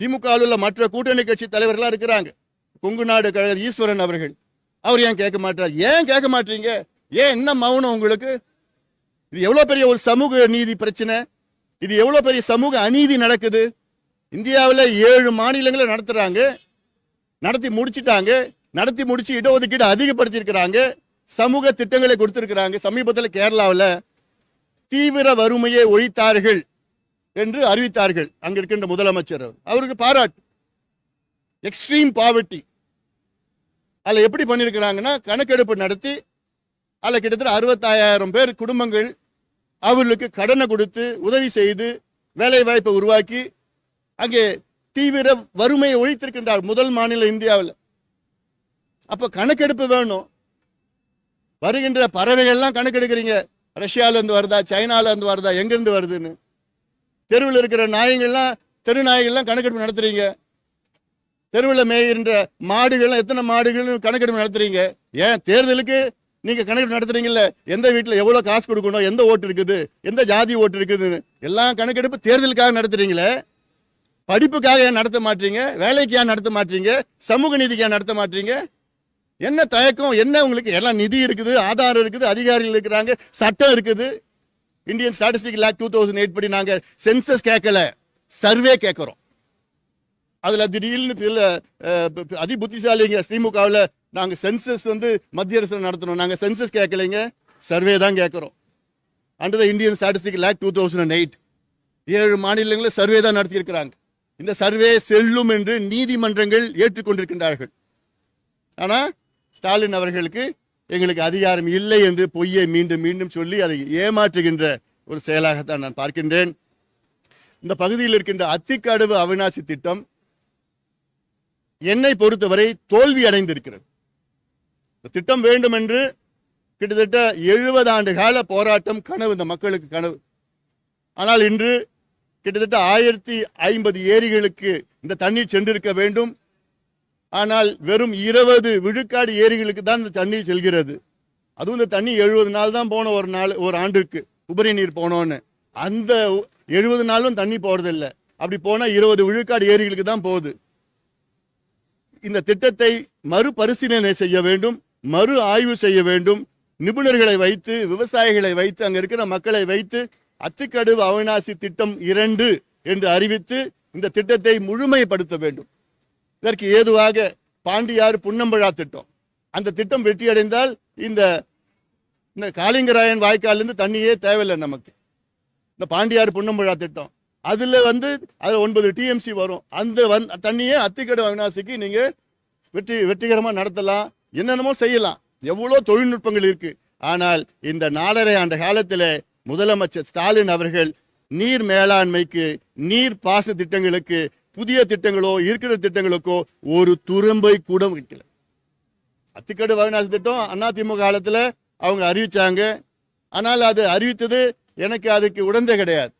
திமுகவில் உள்ள மற்ற கூட்டணி கட்சி தலைவர்களாக இருக்கிறாங்க. கொங்கு நாடு கழக ஈஸ்வரன் அவர்கள். அவர் ஏன் கேட்க மாட்டார்? ஏன் கேட்க மாட்டீங்க? ஏன் என்ன மௌனம் உங்களுக்கு? இது எவ்வளோ பெரிய ஒரு சமூக நீதி பிரச்சனை? இது எவ்வளோ பெரிய சமூக அநீதி நடக்குது? இந்தியாவில் ஏழு மாநிலங்களை நடத்துகிறாங்க நடத்தி முடிச்சிட்டாங்க. நடத்தி முடிச்சு இடஒதுக்கீடு அதிகப்படுத்தியிருக்கிறாங்க. சமூக திட்டங்களை கொடுத்துருக்குறாங்க. சமீபத்தில் கேரளாவில் தீவிர வறுமையை ஒழித்தார்கள். என்று அறிவித்தார்கள். அங்க இருக்கின்ற முதலமைச்சர் அவர். அவருக்கு பாராட்டு. எக்ஸ்ட்ரீம் பாவர்ட்டி அதில் எப்படி பண்ணியிருக்கிறாங்கன்னா கணக்கெடுப்பு நடத்தி அதில் கிட்டத்தட்ட அறுபத்தாயிரம் பேர் குடும்பங்கள் அவர்களுக்கு கடனை கொடுத்து உதவி செய்து வேலை வாய்ப்பை உருவாக்கி அங்கே தீவிர வறுமையை ஒழித்திருக்கின்றார் முதல் மாநில இந்தியாவில். அப்போ கணக்கெடுப்பு வேணும். வருகின்ற பறவைகள்லாம் கணக்கெடுக்கிறீங்க. ரஷ்யாவிலேருந்து வருதா சைனால இருந்து வருதா எங்கேருந்து வருதுன்னு. தெருவில் இருக்கிற நாயங்கள்லாம் தெரு நாய்கள்லாம் கணக்கெடுப்பு நடத்துறீங்க. தெருவில் மேய்கின்ற மாடுகள்லாம் எத்தனை மாடுகள்னு கணக்கெடுப்பு நடத்துறீங்க? ஏன் தேர்தலுக்கு நீங்கள் கணக்கெடுப்பு நடத்துறீங்கல்ல? எந்த வீட்டில் எவ்வளோ காசு கொடுக்கணும்? எந்த ஓட்டு இருக்குது? எந்த ஜாதி ஓட்டு இருக்குதுன்னு. எல்லாம் கணக்கெடுப்பு தேர்தலுக்காக நடத்துறீங்களே. படிப்புக்காக ஏன் நடத்த மாட்டீங்க? வேலைக்கு ஏன் நடத்த மாட்டீங்க? சமூக நீதிக்கு ஏன் நடத்த மாட்டீங்க? என்ன தயக்கம்? என்ன உங்களுக்கு? எல்லாம் நிதி இருக்குது ஆதாரம் இருக்குது அதிகாரிகள் இருக்கிறாங்க சட்டம் இருக்குது. Indian statistic law two thousand eight படி நாங்கள் சென்சஸ் கேட்கல சர்வே கேட்குறோம். அதில் திடீர்னு பில அதி புத்திசாலிங்க திமுகவில் நாங்கள் சென்சஸ் வந்து மத்திய அரசு நடத்தணும் நாங்கள் சென்சஸ் கேட்கலைங்க சர்வே தான் கேட்குறோம். Under the Indian statistic law two thousand eight ஏழு மாநிலங்களில் சர்வே தான் நடத்தியிருக்கிறாங்க. இந்த சர்வே செல்லும் என்று நீதிமன்றங்கள் ஏற்றுக்கொண்டிருக்கின்றார்கள். ஆனால் ஸ்டாலின் அவர்களுக்கு எங்களுக்கு அதிகாரம் இல்லை என்று பொய்யை மீண்டும் மீண்டும் சொல்லி அதை ஏமாற்றுகின்ற ஒரு செயலாகத்தான் நான் பார்க்கின்றேன். இந்த பகுதியில் இருக்கின்ற அத்திக்கடவு அவிநாசி திட்டம் என்னை பொறுத்தவரை தோல்வி அடைந்திருக்கிறது. இந்த திட்டம் வேண்டும் என்று கிட்டத்தட்ட எழுபது ஆண்டு கால போராட்டம் கனவு இந்த மக்களுக்கு கனவு. ஆனால் இன்று கிட்டத்தட்ட ஆயிரத்தி ஐம்பது ஏரிகளுக்கு இந்த தண்ணீர் சென்றிருக்க வேண்டும். ஆனால் வெறும் இருபது விழுக்காடு ஏரிகளுக்கு தான் இந்த தண்ணீர் செல்கிறது. அதுவும் இந்த தண்ணி எழுபது நாள் தான் போன ஒரு நாள் ஒரு ஆண்டிற்கு உபரி நீர் போனோன்னு. அந்த எழுபது நாளும் தண்ணி போகிறதில்ல அப்படி போனால் இருபது விழுக்காடு ஏரிகளுக்கு தான் போகுது. இந்த திட்டத்தை மறுபரிசீலனை செய்ய வேண்டும் மறு ஆய்வு செய்ய வேண்டும். நிபுணர்களை வைத்து விவசாயிகளை வைத்து அங்கே இருக்கிற மக்களை வைத்து அத்திக்கடுவு அவிநாசி திட்டம் இரண்டு என்று அறிவித்து இந்த திட்டத்தை முழுமைப்படுத்த வேண்டும். இதற்கு ஏதுவாக பாண்டியாறு புன்னம்பழா திட்டம். அந்த திட்டம் வெற்றியடைந்தால் இந்த இந்த காளிங்கராயன் வாய்க்காலிருந்து தண்ணியே தேவையில்லை நமக்கு. இந்த பாண்டியாறு புன்னம்பழா திட்டம். அதில் வந்து அது ஒன்பது டிஎம்சி வரும். அந்த வந் தண்ணியே அத்திக்கடை அவிநாசிக்கு நீங்கள் வெற்றி வெற்றிகரமாக நடத்தலாம். என்னென்னமோ செய்யலாம். எவ்வளோ தொழில்நுட்பங்கள் இருக்குது ஆனால் இந்த நாலரை ஆண்டு காலத்தில் முதலமைச்சர் ஸ்டாலின் அவர்கள் நீர் மேலாண்மைக்கு நீர் பாச திட்டங்களுக்கு புதிய திட்டங்களோ இருக்கிற திட்டங்களுக்கோ ஒரு துரும்பை கூட வைக்கல. அத்திக்கடு வகநாசி திட்டம் அதிமுக காலத்தில் அவங்க அறிவிச்சாங்க. ஆனால் அது அறிவித்தது எனக்கு அதுக்கு உடந்தே கிடையாது.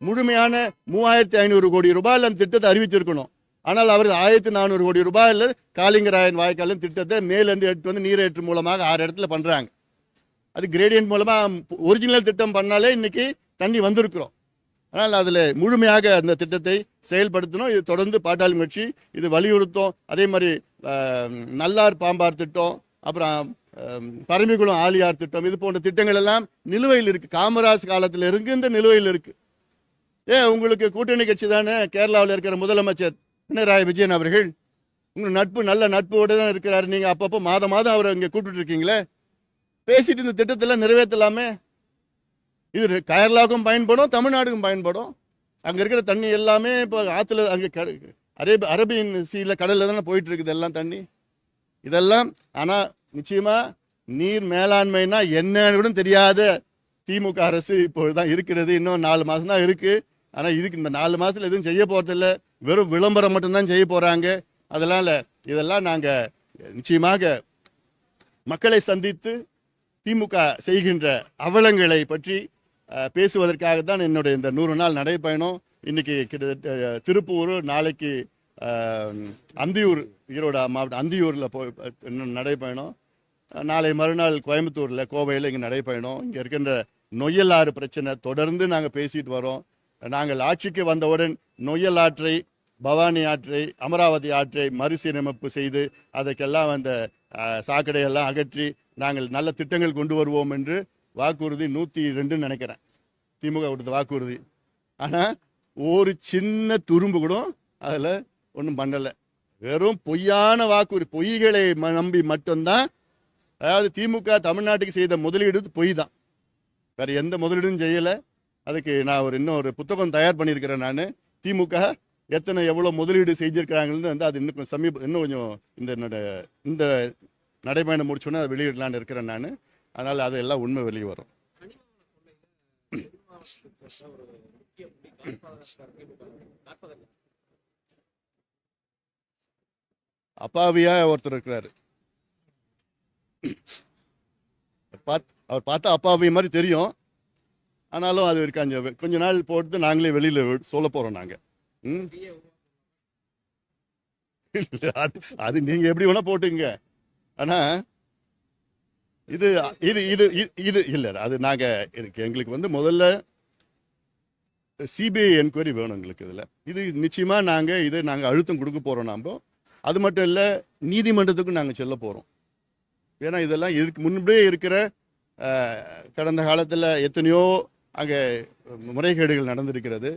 முழுமையான மூவாயிரத்தி ஐநூறு கோடி ரூபாயில் அந்த திட்டத்தை அறிவிச்சிருக்கணும். ஆனால் அவர் ஆயிரத்தி நானூறு கோடி ரூபாயில் காளிங்கராயன் வாய்க்காலின் திட்டத்தை மேலேருந்து எடுத்து வந்து நீரேற்று மூலமாக ஆறு இடத்துல பண்ணுறாங்க அது கிரேடியன்ட் மூலமாக ஒரிஜினல் திட்டம் பண்ணாலே இன்னைக்கு தண்ணி வந்திருக்கிறோம். ஆனால் அதில் முழுமையாக அந்த திட்டத்தை செயல்படுத்தணும். இது தொடர்ந்து பாட்டாளி கட்சி இது வலியுறுத்தும் அதே மாதிரி நல்லார் பாம்பார் திட்டம் அப்புறம் பரமிகுளம் ஆலியார் திட்டம் இது போன்ற திட்டங்கள் எல்லாம் நிலுவையில் இருக்கு. காமராஜ் காலத்தில் இருக்கு இந்த நிலுவையில் இருக்கு. ஏன் உங்களுக்கு கூட்டணி கட்சி தானே? கேரளாவில் இருக்கிற முதலமைச்சர் பினராயி விஜயன் அவர்கள். உங்கள் நட்பு நல்ல நட்போடு தான் இருக்கிறாரு. நீங்கள் அப்பப்போ மாதம் மாதம் அவரை இங்கே கூப்பிட்டு இருக்கீங்களே. பேசிட்டு இந்த திட்டத்தெல்லாம் நிறைவேற்றலாமே? இது கேரளாவுக்கும் பயன்படும் தமிழ்நாடுக்கும் பயன்படும். அங்கே இருக்கிற தண்ணி எல்லாமே இப்போ ஆற்றுல அங்கே அரேபி அரபியன் சீல கடலில் தானே போயிட்டு இருக்குது எல்லாம் தண்ணி. இதெல்லாம் ஆனால் நிச்சயமாக நீர் மேலாண்மைனா என்னன்னு கூட தெரியாத. திமுக அரசு இப்பொழுது தான் இருக்கிறது இன்னும் நாலு மாதம் தான் இருக்குது ஆனால் இதுக்கு இந்த நாலு மாதத்தில் எதுவும் செய்ய போகிறதில்ல வெறும் விளம்பரம் மட்டும்தான் செய்ய போகிறாங்க அதனால் இதெல்லாம் நாங்கள் நிச்சயமாக மக்களை சந்தித்து திமுக செய்கின்ற அவலங்களை பற்றி பேசுவதற்காக தான் என்னுடைய இந்த நூறு நாள் நடைப்பயணம் இன்னைக்கு கிட்டத்தட்ட திருப்பூர் நாளைக்கு அந்தியூர் ஈரோடு மாவட்டம் அந்தியூரில் போய் இன்னும் நடைப்பயணம் நாளை மறுநாள் கோயம்புத்தூரில் கோவையில் இங்கே நடைப்பயணம் இங்கே இருக்கின்ற நொய்யலாறு பிரச்சனை தொடர்ந்து நாங்கள் பேசிட்டு வரோம். நாங்கள் ஆட்சிக்கு வந்தவுடன் நொய்யல் ஆற்றை பவானி ஆற்றை அமராவதி ஆற்றை மறுசீரமைப்பு செய்து அதற்கெல்லாம் அந்த சாக்கடையெல்லாம் அகற்றி நாங்கள் நல்ல திட்டங்கள் கொண்டு வருவோம் என்று வாக்குறுதி நூற்றி ரெண்டுன்னு நினைக்கிறேன். திமுக கொடுத்த வாக்குறுதி. ஆனால் ஒரு சின்ன துரும்பு கூட அதில் ஒன்றும் பண்ணலை. வெறும் பொய்யான வாக்குறுதி பொய்களை ம- நம்பி மட்டும்தான் அதாவது திமுக தமிழ்நாட்டுக்கு செய்த முதலீடு பொய் தான் வேறு எந்த முதலீடும் செய்யலை. அதுக்கு நான் ஒரு இன்னும் ஒரு புத்தகம் தயார் பண்ணியிருக்கிறேன் நான். திமுக எத்தனை எவ்வளோ முதலீடு செஞ்சுருக்கிறாங்கன்னு வந்து அது இன்னும் கொஞ்சம் சமீப இன்னும் கொஞ்சம் இந்த என்னோட இந்த நடைபயணம் முடிச்சோன்னே அதை வெளியிடலான்னு இருக்கிறேன் நான். அதனால் அதெல்லாம் உண்மை வெளியே வரும். அப்பாவியா ஒருத்தர் இருக்கிறாரு. பாத் அவர் பார்த்தா அப்பாவி மாதிரி தெரியும். ஆனாலும் அது இருக்கு கொஞ்ச நாள் போட்டு நாங்களே வெளியில சொல்ல போறோம் நாங்க. ம்? அது அது நீங்க எப்படி வேணா போட்டுங்க ஆனா இது இது இது இது- இது அது நாங்கள் இருக்கு எங்களுக்கு வந்து முதல்ல சிபிஐ என்கொயரி வேணும் எங்களுக்கு இதில். இது நிச்சயமாக நாங்கள் இது நாங்கள் அழுத்தம் கொடுக்க போகிறோம் நாம். அது மட்டும் இல்லை நீதிமன்றத்துக்கும் நாங்கள் செல்ல போகிறோம் ஏன்னா இதெல்லாம் இதுக்கு முன்பே இருக்கிற கடந்த காலத்தில் எத்தனையோ அங்கே முறைகேடுகள் நடந்திருக்கிறது.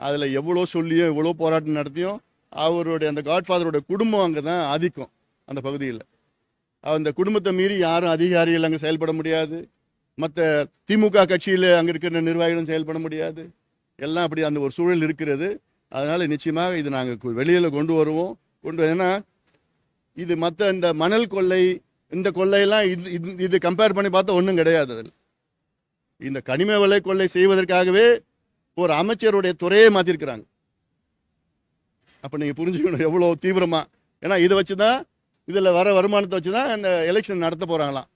அதில் எவ்வளோ சொல்லியும் எவ்வளோ போராட்டம் நடத்தியும் அவருடைய அந்த காட்ஃபாதரோட குடும்பம் அங்கே தான் ஆதிக்கம் அந்த பகுதியில். அந்த குடும்பத்தை மீறி யாரும் அதிகாரிகள் அங்கே செயல்பட முடியாது. மற்ற திமுக கட்சியில் அங்கே இருக்கிற நிர்வாகிகளும் செயல்பட முடியாது. எல்லாம் அப்படி அந்த ஒரு சூழல் இருக்கிறது. அதனால் நிச்சயமாக இது நாங்கள் வெளியில் கொண்டு வருவோம். கொண்டு ஏன்னா இது மற்ற இந்த மணல் கொள்ளை இந்த கொள்ளையெல்லாம் இது இது இது கம்பேர் பண்ணி பார்த்தா ஒன்றும் கிடையாது அதில். இந்த கனிம விலை கொள்ளை செய்வதற்காகவே ஒரு அமைச்சருடைய துறையே மாற்றிருக்கிறாங்க அப்போ நீங்கள் புரிஞ்சுக்கணும் எவ்வளோ தீவிரமாக ஏன்னா இதை வச்சு தான் இதில் வர வருமானத்தை வச்சு தான் இந்த எலெக்ஷன் நடத்த போகிறாங்களாம்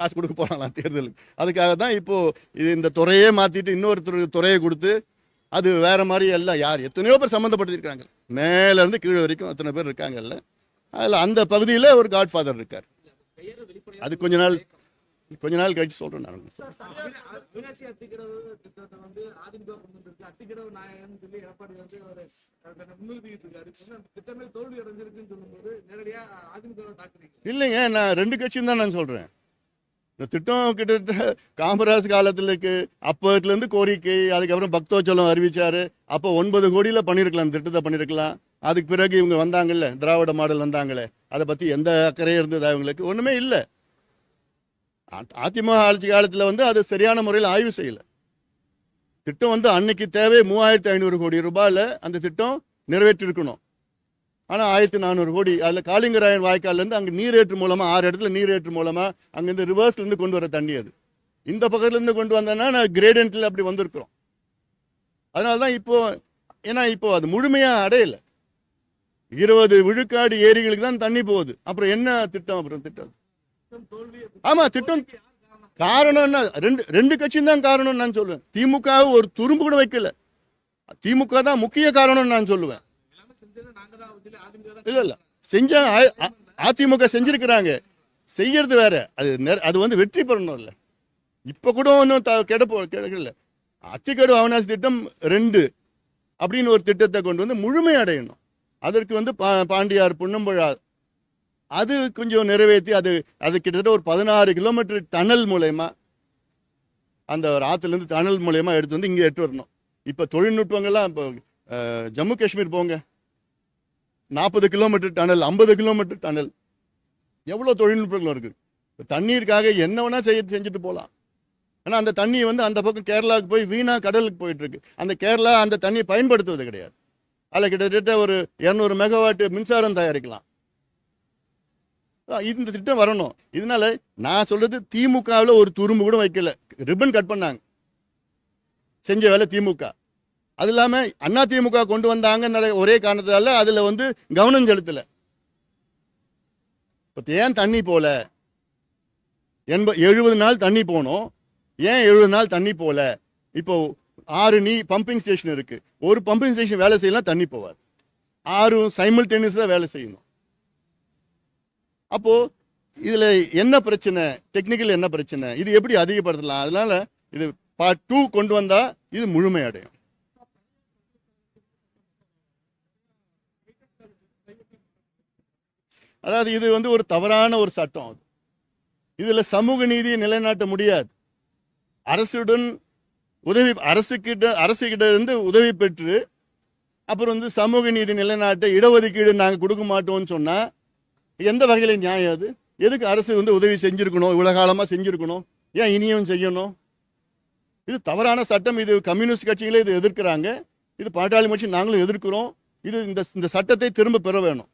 காசு கொடுக்க போகிறாங்களாம் தேர்தலுக்கு. அதுக்காக தான் இப்போது இது இந்த துறையே மாற்றிட்டு இன்னொருத்தருக்கு துறையை கொடுத்து அது வேற மாதிரி எல்லாம் யார்? எத்தனையோ பேர் சம்மந்தப்பட்டிருக்காங்க மேலேருந்து கீழே வரைக்கும் அத்தனை பேர் இருக்காங்கல்ல. அதில் அந்த பகுதியில் ஒரு காட்ஃபாதர் இருக்கார். அது கொஞ்ச நாள் கொஞ்ச நாள் கழிச்சு சொல்றேன் நான். இல்லைங்க நான் ரெண்டு கட்சியும் தான் நான் சொல்றேன். இந்த திட்டம் கிட்டத்தட்ட காமராஜ் காலத்துலக்கு அப்போத்துலேருந்து கோரிக்கை அதுக்கப்புறம் பக்தோச்சலம் அறிவிச்சாரு. அப்போ ஒன்பது கோடியில் பண்ணியிருக்கலாம் திட்டத்தை பண்ணியிருக்கலாம் அதுக்கு பிறகு இவங்க வந்தாங்கல்ல திராவிட மாடல் வந்தாங்களே. அதை பற்றி எந்த அக்கறையும் இருந்தது அவங்களுக்கு ஒன்றுமே இல்லை. அதிமுக ஆட்சி காலத்தில் வந்து அது சரியான முறையில் ஆய்வு செய்யலை. திட்டம் வந்து அன்னைக்கு தேவை மூவாயிரத்தி ஐநூறு கோடி ரூபாயில் அந்த திட்டம் நிறைவேற்றிருக்கணும். ஆனால் ஆயிரத்தி நானூறு கோடி அதில் காளிங்கராயன் வாய்க்கால்லேருந்து அங்கே நீரேற்று மூலமாக ஆறு இடத்துல நீரேற்று மூலமாக அங்கேருந்து ரிவர்ஸ்லேருந்து கொண்டு வர தண்ணி அது. இந்த பக்கத்துலேருந்து கொண்டு வந்தோன்னா நான் கிரேடியன்ட்டில் அப்படி வந்திருக்கிறோம். அதனால தான் இப்போ ஏன்னா இப்போ அது முழுமையாக அடையலை. இருபது விழுக்காடு ஏரிகளுக்கு தான் தண்ணி போகுது. அப்புறம் என்ன திட்டம் அப்புறம் திட்டம் ஆமா திட்டம் காரணம் என்ன? ரெண்டு ரெண்டு கட்சியும் தான் காரணம் நான் சொல்லுவேன். திமுக ஒரு துரும்பு கூட வைக்கல. திமுக தான் முக்கிய காரணம் நான் சொல்லுவேன். இல்ல இல்ல. செஞ்ச அ- அதிமுக செஞ்சிருக்கிறாங்க. செய்யறது வேற. அது அது வந்து வெற்றி பெறணும் இல்ல. இப்ப கூட ஒன்றும் கெடப்போ கிடைக்கல. அத்திக்கடு அவனாசி திட்டம் ரெண்டு அப்படின்னு ஒரு திட்டத்தை கொண்டு வந்து முழுமை அடையணும். அதற்கு வந்து பா- பாண்டியார் புன்னம்புழா அது கொஞ்சம் நிறைவேற்றி அது அது கிட்டத்தட்ட ஒரு பதினாறு கிலோமீட்டர் டனல் மூலயமா அந்த ஒரு ஆற்றுலேருந்து டனல் மூலயமா எடுத்து வந்து இங்கே எடுத்து வரணும். இப்போ தொழில்நுட்பங்கள்லாம் இப்போ ஜம்மு காஷ்மீர் போங்க. நாற்பது கிலோமீட்டர் டனல் ஐம்பது கிலோமீட்டர் டனல் எவ்வளோ தொழில்நுட்பங்கள் இருக்குது இப்போ தண்ணீருக்காக என்ன வேணால் செய்ய செஞ்சுட்டு போகலாம் ஆனால் அந்த தண்ணி வந்து அந்த பக்கம் கேரளாவுக்கு போய் வீணாக கடலுக்கு போயிட்டுருக்கு அந்த கேரளா அந்த தண்ணியை பயன்படுத்துவது கிடையாது. அதில் கிட்டத்தட்ட ஒரு இரநூறு மெகாவாட் மின்சாரம் தயாரிக்கலாம். இந்த திட்டம் வரணும். இதனால நான் சொல்றது திமுகவில் ஒரு துரும்பு கூட வைக்கல. ரிப்பன் கட் பண்ணாங்க. செஞ்ச வேலை திமுக. அது இல்லாம அண்ணா திமுக கொண்டு வந்தாங்கன்ற ஒரே காரணத்தால அதுல வந்து கவனம் செலுத்தல. இப்போ ஏன் தண்ணி போல? எண்ப எழுபது நாள் தண்ணி போனோம். ஏன் எழுபது நாள் தண்ணி போல? இப்போ ஆறு நீ பம்பிங் ஸ்டேஷன் இருக்கு. ஒரு பம்பிங் ஸ்டேஷன் வேலை செய்யலாம் தண்ணி போவாது. ஆறும் சைமில்டேனியஸாக வேலை செய்யணும். அப்போது இதில் என்ன பிரச்சனை? டெக்னிக்கல் என்ன பிரச்சனை? இது எப்படி அதிகப்படுத்தலாம்? அதனால இது பார்ட் டூ கொண்டு வந்தால் இது முழுமை அடையும் அதாவது இது வந்து ஒரு தவறான ஒரு சட்டம் அது. இதில் சமூக நீதியை நிலைநாட்ட முடியாது. அரசுடன் உதவி அரசுக்கிட்ட அரசுக்கிட்ட இருந்து உதவி பெற்று அப்புறம் வந்து சமூக நீதி நிலைநாட்ட இடஒதுக்கீடு நாங்கள் கொடுக்க மாட்டோம்னு சொன்னால் எந்த வகையில் நியாயம் அது? எதுக்கு அரசு வந்து உதவி செஞ்சுருக்கணும்? இவ்வளோ காலமாக செஞ்சுருக்கணும்? ஏன் இனியும் செய்யணும்? இது தவறான சட்டம். இது கம்யூனிஸ்ட் கட்சிகளே இது எதிர்க்கிறாங்க. இது பாட்டாளி கட்சி நாங்களும் எதிர்க்கிறோம். இது இந்த இந்த சட்டத்தை திரும்ப பெற வேணும்.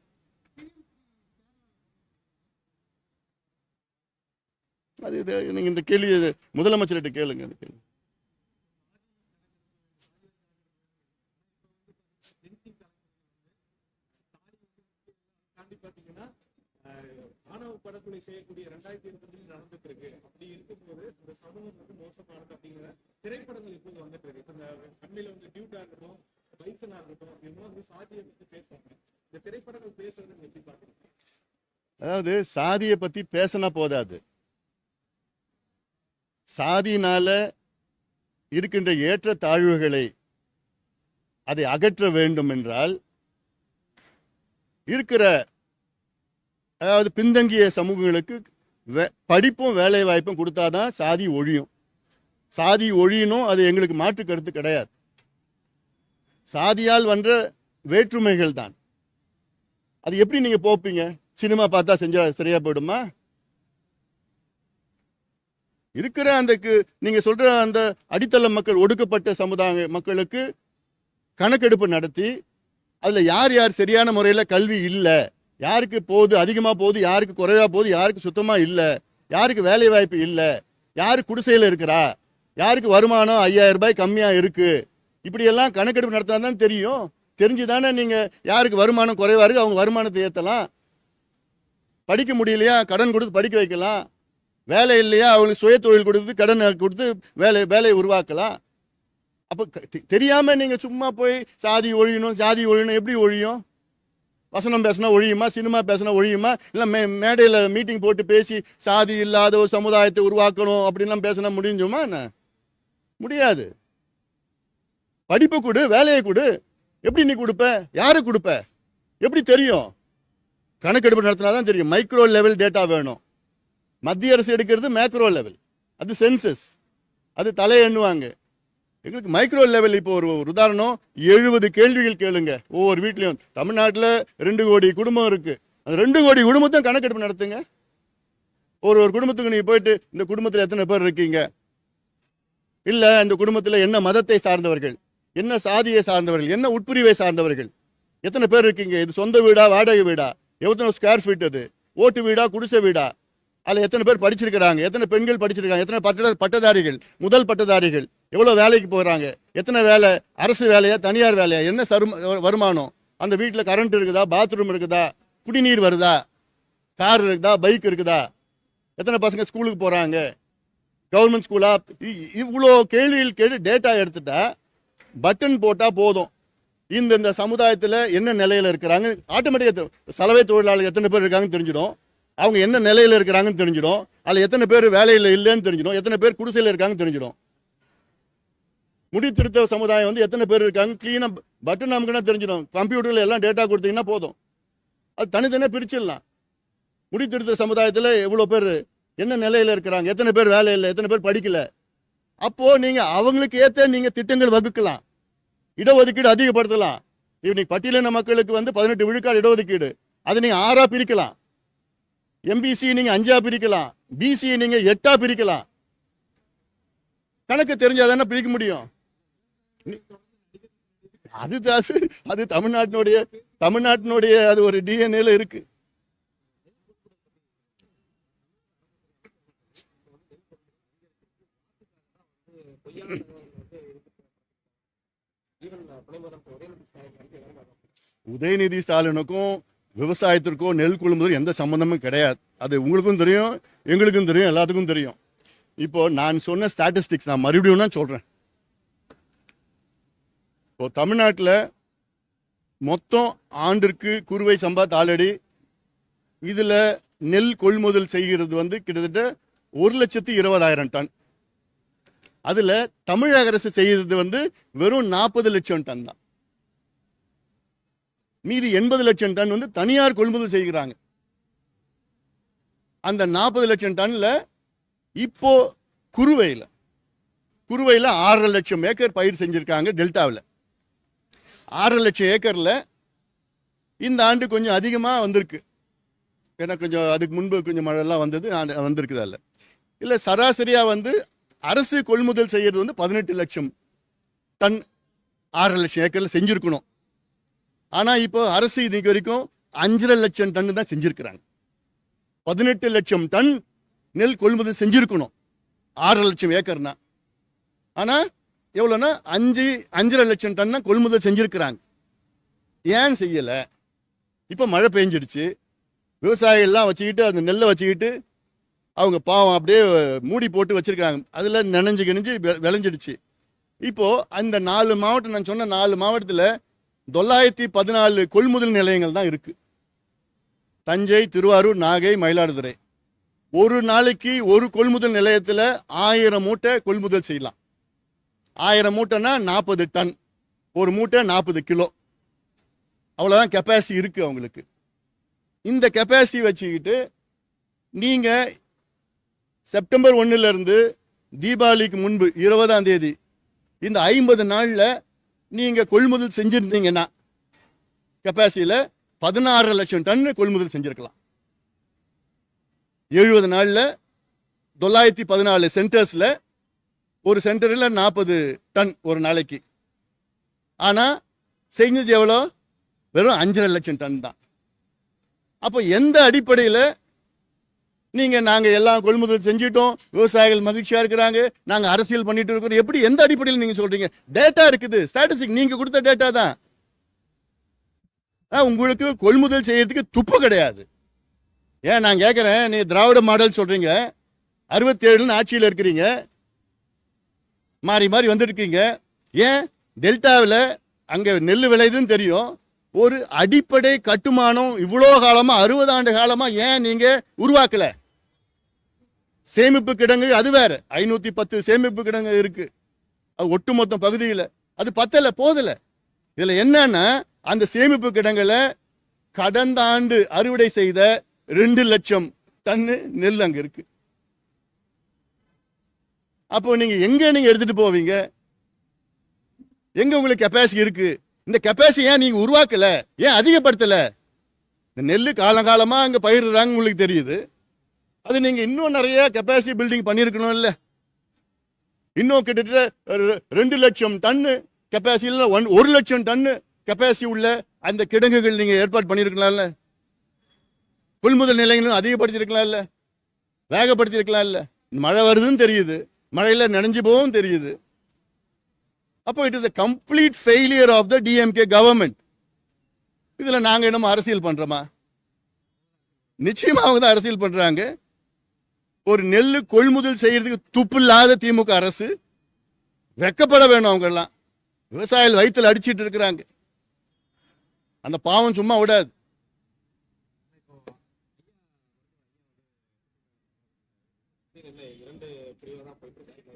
அது இது நீங்க இந்த கேள்வி முதலமைச்சர்கிட்ட கேளுங்க அந்த கேள்வி. ஆணவ படுகொலை செய்யக்கூடிய ரெண்டாயிரத்தி இருபத்தி நடந்துட்டு இருக்கு அப்படி இருக்கும்போது இந்த சமூகம் வந்து மோசமானது அப்படிங்கிற திரைப்படங்கள் இப்போது வந்துட்டு இருக்கு இப்ப இந்த கண்ணில வந்து டியூட்டா இருக்கட்டும் பைசனா இருக்கட்டும் இவங்க வந்து சாதியை பத்தி பேசுவாங்க. இந்த திரைப்படங்கள் பேசுறது நீங்க எப்படி பாக்குறீங்க அதாவது சாதியை பத்தி பேசினா போதாது. சாதியினால இருக்கின்ற ஏற்ற தாழ்வுகளை அதை அகற்ற வேண்டும் என்றால் இருக்கிற அதாவது பின்தங்கிய சமூகங்களுக்கு வே- படிப்பும் வேலை வாய்ப்பும் கொடுத்தாதான் சாதி ஒழியும். சாதி ஒழியணும் அது எங்களுக்கு மாற்று கருத்து கிடையாது. சாதியால் வந்த வேற்றுமைகள் தான். அது எப்படி நீங்கள் போப்பீங்க? சினிமா பார்த்தா செஞ்சா சரியா போயிடுமா? இருக்கிற அந்த நீங்கள் நீங்க சொல்ற அந்த அடித்தள மக்கள் ஒடுக்கப்பட்ட சமுதாய மக்களுக்கு கணக்கெடுப்பு நடத்தி அதில் யார் யார் சரியான முறையில் கல்வி இல்லை யாருக்கு போகுது அதிகமாக போகுது யாருக்கு குறைவா போகுது யாருக்கு சுத்தமாக இல்லை யாருக்கு வேலை வாய்ப்பு இல்லை யாரு குடிசையில் இருக்கிறா யாருக்கு வருமானம் ஐயாயிரம் ரூபாய் கம்மியாக இருக்கு இப்படியெல்லாம் கணக்கெடுப்பு நடத்தினா தான் தெரியும். தெரிஞ்சுதானே நீங்கள் யாருக்கு வருமானம் குறைவாக இருக்குது அவங்க வருமானத்தை ஏற்றலாம் படிக்க முடியலையா கடன் கொடுத்து படிக்க வைக்கலாம். வேலை இல்லையா அவங்களுக்கு சுய தொழில் கொடுத்து கடன் கொடுத்து வேலை வேலையை உருவாக்கலாம். அப்போ தெரியாமல் நீங்கள் சும்மா போய் சாதி ஒழியணும் சாதி ஒழியணும் எப்படி ஒழியும்? வசனம் பேசினா ஒழியுமா? சினிமா பேசினா ஒழியுமா? இல்லை மே மேடையில் மீட்டிங் போட்டு பேசி சாதி இல்லாத ஒரு சமுதாயத்தை உருவாக்கணும் அப்படின்லாம் பேசினா முடிஞ்சுமா என்ன? முடியாது. படிப்பு கொடு வேலையை கொடு. எப்படி நீ கொடுப்ப? யாருக்கு கொடுப்ப? எப்படி தெரியும்? கணக்கெடுப்பு நடத்தினா தான் தெரியும். மைக்ரோ லெவல் டேட்டா வேணும். மத்திய அரசு எடுக்கிறது மேக்ரோ லெவல் அது சென்சஸ் அது தலையை எண்ணுவாங்க எங்களுக்கு மைக்ரோ லெவல் இப்போ ஒரு ஒரு உதாரணம் எழுபது கேள்விகள் கேளுங்க. ஒவ்வொரு வீட்லேயும். தமிழ்நாட்டில் ரெண்டு கோடி குடும்பம் இருக்கு. அந்த ரெண்டு கோடி குடும்பத்தையும் கணக்கெடுப்பு நடத்துங்க. ஒரு ஒரு குடும்பத்துக்கு நீங்க போயிட்டு இந்த குடும்பத்தில் எத்தனை பேர் இருக்கீங்க? இல்ல இந்த குடும்பத்தில் என்ன மதத்தை சார்ந்தவர்கள்? என்ன சாதியை சார்ந்தவர்கள்? என்ன உட்பிரிவை சார்ந்தவர்கள்? எத்தனை பேர் இருக்கீங்க? இது சொந்த வீடா வாடகை வீடா? எவ்வளோ ஸ்கொயர் ஃபீட் அது? ஓட்டு வீடா குடிசை வீடா? அதில் எத்தனை பேர் படிச்சிருக்கிறாங்க எத்தனை பெண்கள் படிச்சிருக்காங்க எத்தனை பட்ட பட்டதாரிகள் முதல் பட்டதாரிகள் எவ்வளோ வேலைக்கு போகிறாங்க எத்தனை வேலை அரசு வேலையா தனியார் வேலையா என்ன சரும வருமானம் அந்த வீட்டில் கரண்ட் இருக்குதா பாத்ரூம் இருக்குதா குடிநீர் வருதா கார் இருக்குதா பைக் இருக்குதா எத்தனை பசங்க ஸ்கூலுக்கு போகிறாங்க கவர்மெண்ட் ஸ்கூலா இ- இவ்வளோ கேள்வியில் கேட்டு டேட்டா எடுத்துட்டா பட்டன் போட்டால் போதும். இந்த இந்த சமுதாயத்தில் என்ன நிலையில் இருக்கிறாங்க ஆட்டோமேட்டிக்காக சலவை தொழிலாளர்கள் எத்தனை பேர் இருக்காங்கன்னு தெரிஞ்சிடும். அவங்க என்ன நிலையில் இருக்கிறாங்கன்னு தெரிஞ்சிடும். அதில் எத்தனை பேர் வேலையில் இல்லைன்னு தெரிஞ்சிடும். எத்தனை பேர் குடிசையில் இருக்காங்கன்னு தெரிஞ்சிடும். முடித்திருத்த சமுதாயம் வந்து எத்தனை பேர் இருக்காங்க க்ளீனாக பட்டன் நமக்குன்னா தெரிஞ்சிடும். கம்ப்யூட்டரில் எல்லாம் டேட்டா கொடுத்தீங்கன்னா போதும். அது தனித்தனியாக பிரிச்சிடலாம். முடித்திருத்த சமுதாயத்தில் எவ்வளோ பேர் என்ன நிலையில் இருக்கிறாங்க? எத்தனை பேர் வேலை இல்லை? எத்தனை பேர் படிக்கல? அப்போது நீங்கள் அவங்களுக்கு ஏற்ற நீங்கள் திட்டங்கள் வகுக்கலாம். இடஒதுக்கீடு அதிகப்படுத்தலாம். இன்னைக்கு பட்டியலின மக்களுக்கு வந்து பதினெட்டு விழுக்காடு இடஒதுக்கீடு. அதை நீங்கள் ஆறாக பிரிக்கலாம். எம்பிசி நீங்க அஞ்சா பிரிக்கலாம். பிசி நீங்க எட்டா பிரிக்கலாம். கணக்கு தெரிஞ்சாதானே பிரிக்க முடியும். அது தாசு அது தமிழ்நாட்டினுடைய தமிழ்நாட்டினுடைய அது ஒரு டிஎன்ஏல இருக்கு. உதயநிதி ஸ்டாலினுக்கும் விவசாயத்திற்கோ நெல் கொள்முதல் எந்த சம்மந்தமும் கிடையாது. அது உங்களுக்கும் தெரியும் எங்களுக்கும் தெரியும் எல்லாத்துக்கும் தெரியும். இப்போ நான் சொன்ன ஸ்டாட்டிஸ்டிக்ஸ் நான் மறுபடியும் தான் சொல்கிறேன் இப்போ தமிழ்நாட்டில் மொத்தம் ஆண்டிற்கு குறுவை சம்பா தாளடி இதில் நெல் கொள்முதல் செய்கிறது வந்து கிட்டத்தட்ட ஒரு லட்சத்து இருபதாயிரம் டன். அதில் தமிழக அரசு செய்கிறது வந்து வெறும் நாற்பது லட்சம் டன் தான். மீதி எண்பது லட்சம் டன் வந்து தனியார் கொள்முதல் செய்கிறாங்க. அந்த நாற்பது லட்சம் டன்ல இப்போ குறுவையில் குறுவையில் ஆறரை லட்சம் ஏக்கர் பயிர் செஞ்சிருக்காங்க டெல்டாவில். ஆறரை லட்சம் ஏக்கரில் இந்த ஆண்டு கொஞ்சம் அதிகமாக வந்திருக்கு. ஏன்னா கொஞ்சம் அதுக்கு முன்பு கொஞ்சம் மழைலாம் வந்தது ஆண்டு- வந்திருக்குது அதில். இல்லை சராசரியாக வந்து அரசு கொள்முதல் செய்கிறது வந்து பதினெட்டு லட்சம் டன் ஆறரை லட்சம் ஏக்கரில் செஞ்சுருக்கணும். ஆனால் இப்போ அரசு இன்னைக்கு வரைக்கும் அஞ்சரை லட்சம் டன் தான் செஞ்சுருக்கிறாங்க. பதினெட்டு லட்சம் டன் நெல் கொள்முதல் செஞ்சுருக்கணும். ஆறரை லட்சம் ஏக்கர்னா. ஆனால் எவ்வளோன்னா அஞ்சு அஞ்சரை லட்சம் டன்னா கொள்முதல் செஞ்சுருக்கிறாங்க. ஏன் செய்யலை? இப்போ மழை பெஞ்சிடுச்சு. விவசாயிகள்லாம் வச்சுக்கிட்டு அந்த நெல்லை வச்சுக்கிட்டு அவங்க பாவம் அப்படியே மூடி போட்டு வச்சுருக்காங்க அதில் நினைஞ்சு கிணிஞ்சு வெ- விளைஞ்சிடுச்சு. இப்போ அந்த நாலு மாவட்டம் நான் சொன்ன நாலு மாவட்டத்தில் தொள்ளாயிரத்தி பதினாலு கொள்முதல் நிலையங்கள் தான் இருக்கு. தஞ்சை திருவாரூர் நாகை மயிலாடுதுறை. ஒரு நாளைக்கு ஒரு கொள்முதல் நிலையத்தில் ஆயிரம் மூட்டை கொள்முதல் செய்யலாம். ஆயிரம் மூட்டைன்னா நாற்பது டன். ஒரு மூட்டை நாற்பது கிலோ. அவ்வளோதான் கெப்பாசிட்டி இருக்குது அவங்களுக்கு. இந்த கெப்பாசிட்டி வச்சுக்கிட்டு நீங்கள் செப்டம்பர் ஒன்றுலேருந்து தீபாவளிக்கு முன்பு இருபதாம் தேதி இந்த ஐம்பது நாளில் நீங்கள் கொள்முதல் செஞ்சுருந்தீங்கன்னா கெப்பாசிட்டியில் பதினாறு லட்சம் டன் கொள்முதல் செஞ்சுருக்கலாம். எழுபது நாளில் தொள்ளாயிரத்தி பதினாலு சென்டர்ஸில் ஒரு சென்டரில் நாற்பது டன் ஒரு நாளைக்கு. ஆனால் செஞ்சது எவ்வளோ? வெறும் அஞ்சரை லட்சம் டன் தான். அப்போ எந்த அடிப்படையில் நீங்கள் நாங்கள் எல்லாம் கொள்முதல் செஞ்சிட்டோம். விவசாயிகள் மகிழ்ச்சியாக இருக்கிறாங்க. நாங்கள் அரசியல் பண்ணிட்டு இருக்கிறோம் எப்படி எந்த அடிப்படையில் நீங்கள் சொல்கிறீங்க டேட்டா இருக்குது. ஸ்டாட்டிஸ்டிக் நீங்கள் கொடுத்த டேட்டா தான். ஆ, உங்களுக்கு கொள்முதல் செய்யறதுக்கு துப்பு கிடையாது. ஏன் நான் கேட்குறேன் நீ திராவிட மாடல் சொல்கிறீங்க அறுபத்தேழுன்னு ஆட்சியில் இருக்கிறீங்க. மாறி மாறி வந்துருக்கீங்க ஏன்? டெல்டாவில் அங்கே நெல் விளையுதுன்னு தெரியும். ஒரு அடிப்படை கட்டுமானம் இவ்வளோ காலமாக அறுபது ஆண்டு காலமாக ஏன் நீங்கள் உருவாக்கலை? சேமிப்பு கிடங்கு அது வேற. ஐநூற்றி பத்து சேமிப்பு கிடங்கு இருக்கு. அது ஒட்டுமொத்த பகுதியில். அது பத்தல போதல. இதில் என்னன்னா அந்த சேமிப்பு கிடங்குல கடந்த ஆண்டு அறுவடை செய்த ரெண்டு லட்சம் டன்னு நெல் அங்க இருக்கு. அப்போ நீங்க எங்க நீங்க எடுத்துட்டு போவீங்க? எங்க உங்களுக்கு கெப்பாசிட்டி இருக்கு? இந்த கெப்பாசிட்டி ஏன் நீங்க உருவாக்கல? ஏன் அதிகப்படுத்தல? இந்த நெல் காலங்காலமா அங்க பயிரிடுறாங்க உங்களுக்கு தெரியுது. அது நீங்க இன்னும் நிறைய கெப்பாசிட்டி பில்டிங் பண்ணியிருக்கணும் இல்ல இன்னும் கிட்டத்தட்ட ரெண்டு லட்சம் டன்னு கெப்பாசிட்டியில் ஒன் ஒரு லட்சம் டன்னு கெப்பாசிட்டி உள்ள அந்த கிடங்குகள் நீங்க ஏற்பாடு பண்ணியிருக்கலாம்ல. கொள்முதல் நிலையங்களும் அதிகப்படுத்தியிருக்கலாம்ல. வேகப்படுத்தியிருக்கலாம்ல. மழை வருதுன்னு தெரியுது. மழையில நனைஞ்சு போகவும் தெரியுது. அப்போ it is a complete failure of the DMK government இதில் நாங்கள் என்னமோ அரசியல் பண்ணுறோமா நிச்சயமாக அவங்க தான் அரசியல் பண்ணுறாங்க ஒரு நெல் கொள்முதல் செய்யறதுக்கு துப்பு இல்லாத திமுக அரசு. வெக்கப்பட வேணும் அவங்க எல்லாம் விவசாயிகள் வயித்துல அடிச்சிட்டு இருக்கிறாங்க. அந்த பாவம் சும்மா விடாது.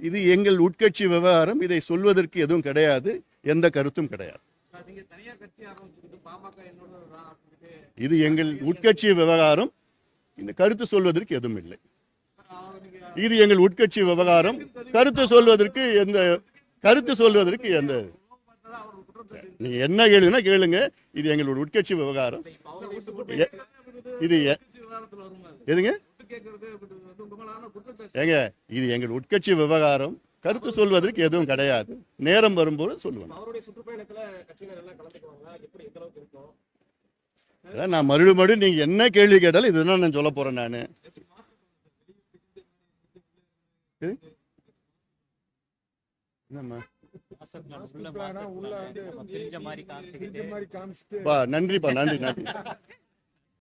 இது எங்கள் உட்கட்சி விவகாரம். இதை சொல்வதற்கு எதுவும் கிடையாது. எந்த கருத்தும் கிடையாது. இது எங்கள் உட்கட்சி விவகாரம். இந்த கருத்து சொல்வதற்கு எதுவும் இல்லை. இது எங்கள் உட்கட்சி விவகாரம். கருத்து சொல்வதற்கு எந்த கருத்து சொல்வதற்கு எந்த நீங்க என்ன கேளுங்கன்னா கேளுங்க. இது எங்களோட உட்கட்சி விவகாரம். இது? எதுங்க? ஏங்க இது எங்கள் உட்கட்சி விவகாரம். கருத்து சொல்வதற்கு எதுவும் கிடையாது. நேரம் வரும்போது சொல்லுவேன். நான் மறுபடியும் மறுபடியும் நீங்க என்ன கேள்வி கேட்டாலும் இதுதான் நான் சொல்ல போறேன் நான் என்னம்மா உள்ள மாஸ்டர் பிளான் நம்ம தெரிஞ்ச மாதிரி காமிச்சுக்கிட்டு பா நன்றிப்பா நன்றி நன்றி.